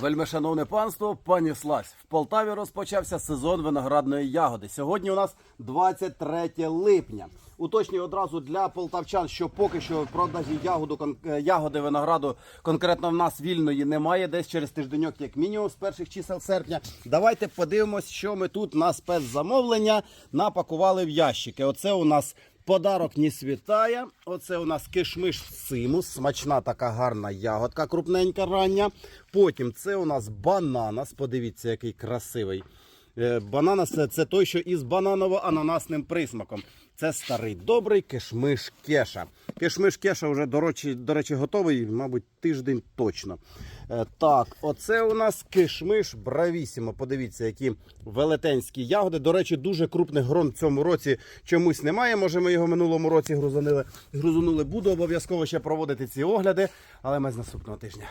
Вельмишановне панство, пані Слась, в Полтаві розпочався сезон виноградної ягоди. Сьогодні у нас 23 липня. Уточнюю одразу для полтавчан, що поки що продажі ягоду, е, ягоди винограду конкретно в нас вільної немає, десь через тижденьок, як мінімум, з перших чисел серпня. Давайте подивимось, що ми тут на спецзамовлення напакували в ящики. Оце у нас Подарок не світає. Оце у нас кишмиш симус, смачна така гарна ягодка, крупненька рання. Потім це у нас бананас. Подивіться, який красивий. Е, Бананас це, це той, що із бананово-ананасним присмаком. Це старий добрий кишмиш кеша. Кишмиш кеша вже, до речі, до речі, готовий, мабуть, тиждень точно. Е, Так, оце у нас кишмиш бравісімо. Подивіться, які велетенські ягоди. До речі, дуже крупних грон в цьому році чомусь немає. Може, ми його минулому році грузанили. грузанули. Буду обов'язково ще проводити ці огляди, але ми з наступного тижня.